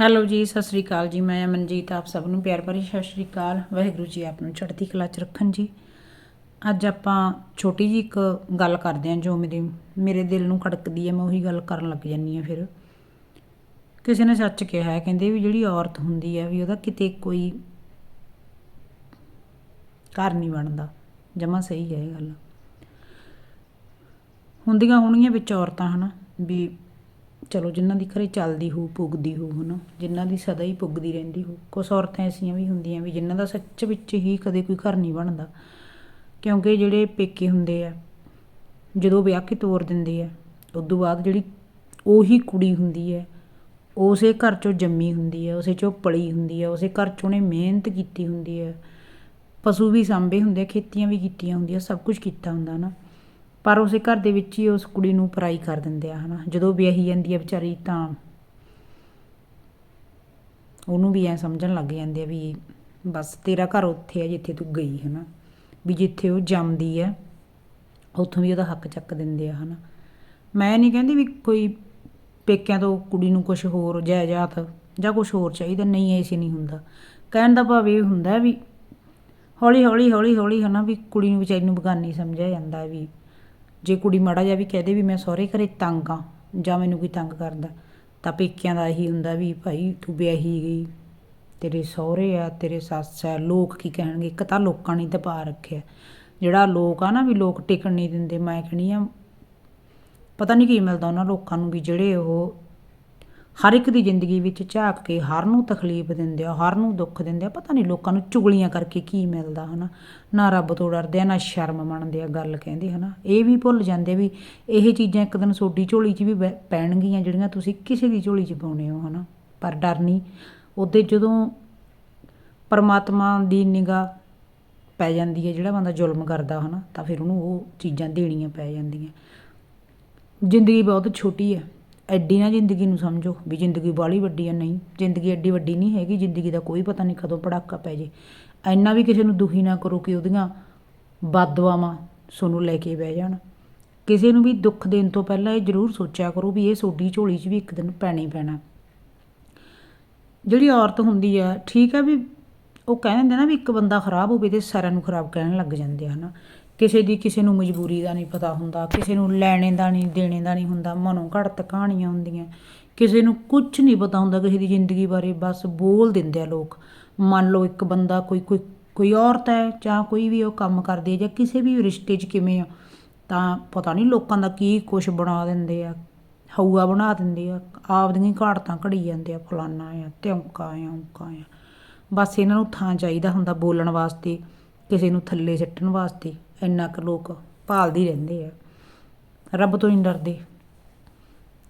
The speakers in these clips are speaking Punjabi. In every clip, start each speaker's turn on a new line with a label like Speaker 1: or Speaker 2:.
Speaker 1: ਹੈਲੋ ਜੀ, ਸਤਿ ਸ੍ਰੀ ਅਕਾਲ ਜੀ। ਮੈਂ ਮਨਜੀਤ, ਆਪ ਸਭ ਨੂੰ ਪਿਆਰ ਭਰੀ ਸਤਿ ਸ੍ਰੀ ਅਕਾਲ। ਵਾਹਿਗੁਰੂ ਜੀ ਆਪ ਨੂੰ ਚੜ੍ਹਦੀ ਕਲਾ ਚ ਰੱਖਣ ਜੀ। ਅੱਜ ਆਪਾਂ ਛੋਟੀ ਜੀ ਇੱਕ ਗੱਲ ਕਰਦੇ ਹਾਂ ਜੋ ਮੇਰੇ ਮੇਰੇ ਦਿਲ ਨੂੰ ਖੜਕਦੀ ਹੈ, ਮੈਂ ਉਹੀ ਗੱਲ ਕਰਨ ਲੱਗ ਜਾਂਦੀ ਹਾਂ ਫਿਰ। ਕਿਸੇ ਨੇ ਸੱਚ ਕਿਹਾ ਹੈ, ਕਹਿੰਦੇ ਵੀ ਜਿਹੜੀ ਔਰਤ ਹੁੰਦੀ ਹੈ ਵੀ ਉਹਦਾ ਕਿਤੇ ਕੋਈ ਘਰ ਨਹੀਂ ਬਣਦਾ। ਜਮਾ ਸਹੀ ਹੈ ਇਹ ਗੱਲ। ਹੁੰਦੀਆਂ ਹੋਣਗੀਆਂ ਵਿੱਚ ਔਰਤਾਂ, ਹਨਾ, ਵੀ ਚਲੋ ਜਿਨ੍ਹਾਂ ਦੀ ਘਰੇ ਚੱਲਦੀ ਹੋ ਪੁੱਗਦੀ ਹੋ ਹਨਾ, ਜਿਨ੍ਹਾਂ ਦੀ ਸਦਾ ਹੀ ਪੁੱਗਦੀ ਰਹਿੰਦੀ ਹੋ ਕੁਝ ਔਰਤਾਂ ਐਸੀਆਂ ਵੀ ਹੁੰਦੀਆਂ ਵੀ ਜਿਨ੍ਹਾਂ ਦਾ ਸੱਚ ਵਿੱਚ ਹੀ ਕਦੇ ਕੋਈ ਘਰ ਨਹੀਂ ਬਣਦਾ। ਕਿਉਂਕਿ ਜਿਹੜੇ ਪੇਕੇ ਹੁੰਦੇ ਆ, ਜਦੋਂ ਵਿਆਹ ਕੇ ਤੋਰ ਦਿੰਦੇ ਆ ਉਸ ਤੋਂ ਬਾਅਦ ਜਿਹੜੀ ਉਹੀ ਕੁੜੀ ਹੁੰਦੀ ਹੈ, ਉਸੇ ਘਰ ਚੋਂ ਜੰਮੀ ਹੁੰਦੀ ਹੈ, ਉਸੇ ਚੋਂ ਪਲੀ ਹੁੰਦੀ ਹੈ, ਉਸੇ ਘਰ ਚੋਂ ਉਹਨੇ ਮਿਹਨਤ ਕੀਤੀ ਹੁੰਦੀ ਹੈ। ਪਸ਼ੂ ਵੀ ਸਾਂਭੇ ਹੁੰਦੇ ਆ, ਖੇਤੀਆਂ ਵੀ ਕੀਤੀਆਂ ਹੁੰਦੀਆਂ, ਸਭ ਕੁਝ ਕੀਤਾ ਹੁੰਦਾ ਨਾ। ਪਰ ਉਸੇ ਘਰ ਦੇ ਵਿੱਚ ਹੀ ਉਸ ਕੁੜੀ ਨੂੰ ਪਰਾਈ ਕਰ ਦਿੰਦੇ ਆ, ਹਨਾ। ਜਦੋਂ ਵਿਆਹੀ ਜਾਂਦੀ ਆ ਵਿਚਾਰੀ ਤਾਂ ਉਹਨੂੰ ਵੀ ਐ ਸਮਝਣ ਲੱਗ ਜਾਂਦੇ ਆ ਵੀ ਬਸ ਤੇਰਾ ਘਰ ਉੱਥੇ ਆ ਜਿੱਥੇ ਤੂੰ ਗਈ, ਹਨਾ। ਵੀ ਜਿੱਥੇ ਉਹ ਜੰਮਦੀ ਹੈ ਉੱਥੋਂ ਵੀ ਉਹਦਾ ਹੱਕ ਚੱਕ ਦਿੰਦੇ ਆ, ਹਨਾ। ਮੈਂ ਨਹੀਂ ਕਹਿੰਦੀ ਵੀ ਕੋਈ ਪੇਕਿਆਂ ਤੋਂ ਕੁੜੀ ਨੂੰ ਕੁਝ ਹੋਰ ਜਾਇਦਾਦ ਜਾਂ ਕੁਝ ਹੋਰ ਚਾਹੀਦਾ, ਨਹੀਂ ਐਸੀ ਨਹੀਂ ਹੁੰਦਾ। ਕਹਿਣ ਦਾ ਭਾਵ ਇਹ ਹੁੰਦਾ ਵੀ ਹੌਲੀ ਹੌਲੀ ਹੌਲੀ ਹੌਲੀ ਹਨਾ, ਵੀ ਕੁੜੀ ਨੂੰ ਵਿਚਾਰੀ ਨੂੰ ਬਗਾਨੀ ਸਮਝਿਆ ਜਾਂਦਾ ਵੀ ਜੇ ਕੁੜੀ ਮਾੜਾ ਜਿਹਾ ਵੀ ਕਹਦੇ ਵੀ ਮੈਂ ਸਹੁਰੇ ਘਰੇ ਤੰਗ ਆ, ਜਾਂ ਮੈਨੂੰ ਕੋਈ ਤੰਗ ਕਰਦਾ, ਤਾਂ ਪੇਕਿਆਂ ਦਾ ਇਹੀ ਹੁੰਦਾ ਵੀ ਭਾਈ ਤੂੰ ਵਿਆਹੀ ਗਈ, ਤੇਰੇ ਸਹੁਰੇ ਆ, ਤੇਰੇ ਸੱਸ ਆ, ਲੋਕ ਕੀ ਕਹਿਣਗੇ? ਇੱਕ ਤਾਂ ਲੋਕਾਂ ਨੇ ਦਬਾ ਰੱਖਿਆ। ਜਿਹੜਾ ਲੋਕ ਆ ਨਾ ਵੀ ਲੋਕ ਟਿਕਣ ਨਹੀਂ ਦਿੰਦੇ, ਮੈਂ ਕਹਿੰਦੀ ਆ, ਪਤਾ ਨਹੀਂ ਕੀ ਮਿਲਦਾ ਉਹਨਾਂ ਲੋਕਾਂ ਨੂੰ ਵੀ ਜਿਹੜੇ ਉਹ ਹਰ ਇੱਕ ਦੀ ਜ਼ਿੰਦਗੀ ਵਿੱਚ ਝਾਕ ਕੇ ਹਰ ਨੂੰ ਤਕਲੀਫ ਦਿੰਦੇ ਆ, ਹਰ ਨੂੰ ਦੁੱਖ ਦਿੰਦੇ ਆ, ਪਤਾ ਨਹੀਂ ਲੋਕਾਂ ਨੂੰ ਚੁਗਲੀਆਂ ਕਰਕੇ ਕੀ ਮਿਲਦਾ ਹਨਾ? ਨਾ ਰੱਬ ਤੋਂ ਡਰਦੇ ਆ, ਨਾ ਸ਼ਰਮ ਮੰਨਦੇ ਆ ਗੱਲ ਕਹਿੰਦੇ ਹਨਾ? ਇਹ ਵੀ ਭੁੱਲ ਜਾਂਦੇ ਵੀ ਇਹ ਚੀਜ਼ਾਂ ਇੱਕ ਦਿਨ ਸੋਡੀ ਝੋਲੀ 'ਚ ਵੀ ਬੈ- ਪੈਣਗੀਆਂ ਜਿਹੜੀਆਂ ਤੁਸੀਂ ਕਿਸੇ ਦੀ ਝੋਲੀ 'ਚ ਪਾਉਣੇ ਹੋ ਹਨਾ? ਪਰ ਡਰ ਨਹੀਂ। ਉਹਦੇ ਜਦੋਂ ਪਰਮਾਤਮਾ ਦੀ ਨਿਗਾਹ ਪੈ ਜਾਂਦੀ ਹੈ, ਜਿਹੜਾ ਬੰਦਾ ਜ਼ੁਲਮ ਕਰਦਾ ਹਨਾ, ਤਾਂ ਫਿਰ ਉਹਨੂੰ ਉਹ ਚੀਜ਼ਾਂ ਦੇਣੀਆਂ ਪੈ ਜਾਂਦੀਆਂ। ਜ਼ਿੰਦਗੀ ਬਹੁਤ ਛੋਟੀ ਹੈ। ਐਡੀ ਨਾ ਜ਼ਿੰਦਗੀ ਨੂੰ ਸਮਝੋ ਵੀ ਜ਼ਿੰਦਗੀ ਬਾਹਲੀ ਵੱਡੀ ਆ, ਨਹੀਂ। ਜ਼ਿੰਦਗੀ ਐਡੀ ਵੱਡੀ ਨਹੀਂ ਹੈਗੀ, ਜ਼ਿੰਦਗੀ ਦਾ ਕੋਈ ਪਤਾ ਨਹੀਂ ਕਦੋਂ ਪੜਾਕਾ ਪੈ ਜੇ। ਐਨਾ ਵੀ ਕਿਸੇ ਨੂੰ ਦੁਖੀ ਨਾ ਕਰੋ ਕਿ ਉਹਦੀਆਂ ਬਦਦੁਆਵਾਂ ਸੋਨੂੰ ਲੈ ਕੇ ਬਹਿ ਜਾਣ। ਕਿਸੇ ਨੂੰ ਵੀ ਦੁੱਖ ਦੇਣ ਤੋਂ ਪਹਿਲਾਂ ਇਹ ਜ਼ਰੂਰ ਸੋਚਿਆ ਕਰੋ ਵੀ ਇਹ ਸੋਡੀ ਝੋਲੀ 'ਚ ਵੀ ਇੱਕ ਦਿਨ ਪੈਣਾ ਹੀ ਪੈਣਾ। ਜਿਹੜੀ ਔਰਤ ਹੁੰਦੀ ਆ, ਠੀਕ ਆ ਵੀ ਉਹ ਕਹਿੰਦੇ ਨਾ ਵੀ ਇੱਕ ਬੰਦਾ ਖਰਾਬ ਹੋਵੇ ਤੇ ਸਾਰਿਆਂ ਨੂੰ ਖਰਾਬ ਕਹਿਣ ਲੱਗ ਜਾਂਦੇ ਆ, ਹਨਾ। ਕਿਸੇ ਦੀ ਕਿਸੇ ਨੂੰ ਮਜਬੂਰੀ ਦਾ ਨਹੀਂ ਪਤਾ ਹੁੰਦਾ, ਕਿਸੇ ਨੂੰ ਲੈਣੇ ਦਾ ਨਹੀਂ, ਦੇਣੇ ਦਾ ਨਹੀਂ ਹੁੰਦਾ, ਮਨੋਂ ਘੜਤ ਕਹਾਣੀਆਂ ਹੁੰਦੀਆਂ। ਕਿਸੇ ਨੂੰ ਕੁਝ ਨਹੀਂ ਪਤਾ ਹੁੰਦਾ ਕਿਸੇ ਦੀ ਜ਼ਿੰਦਗੀ ਬਾਰੇ, ਬਸ ਬੋਲ ਦਿੰਦੇ ਆ ਲੋਕ। ਮੰਨ ਲਓ ਇੱਕ ਬੰਦਾ ਕੋਈ ਕੋਈ ਕੋਈ ਔਰਤ ਹੈ ਜਾਂ ਕੋਈ ਵੀ ਉਹ ਕੰਮ ਕਰਦੀ ਹੈ ਜਾਂ ਕਿਸੇ ਵੀ ਰਿਸ਼ਤੇ 'ਚ ਕਿਵੇਂ ਆ, ਤਾਂ ਪਤਾ ਨਹੀਂ ਲੋਕਾਂ ਦਾ ਕੀ ਕੁਝ ਬਣਾ ਦਿੰਦੇ ਆ, ਹਊਆ ਬਣਾ ਦਿੰਦੇ ਆ, ਆਪਦੀਆਂ ਹੀ ਘਾੜਤਾਂ ਘੜੀ ਜਾਂਦੇ ਆ, ਫਲਾਨਾ ਆ ਧਮਕਾ ਆ ਉਮਕਾ ਆ। ਬਸ ਇਹਨਾਂ ਨੂੰ ਥਾਂ ਚਾਹੀਦਾ ਹੁੰਦਾ ਬੋਲਣ ਵਾਸਤੇ, ਕਿਸੇ ਨੂੰ ਥੱਲੇ ਸਿੱਟਣ ਵਾਸਤੇ। ਇੰਨਾ ਕੁ ਲੋਕ ਭਾਲਦੇ ਹੀ ਰਹਿੰਦੇ ਆ। ਰੱਬ ਤੋਂ ਹੀ ਨਹੀਂ ਡਰਦੇ।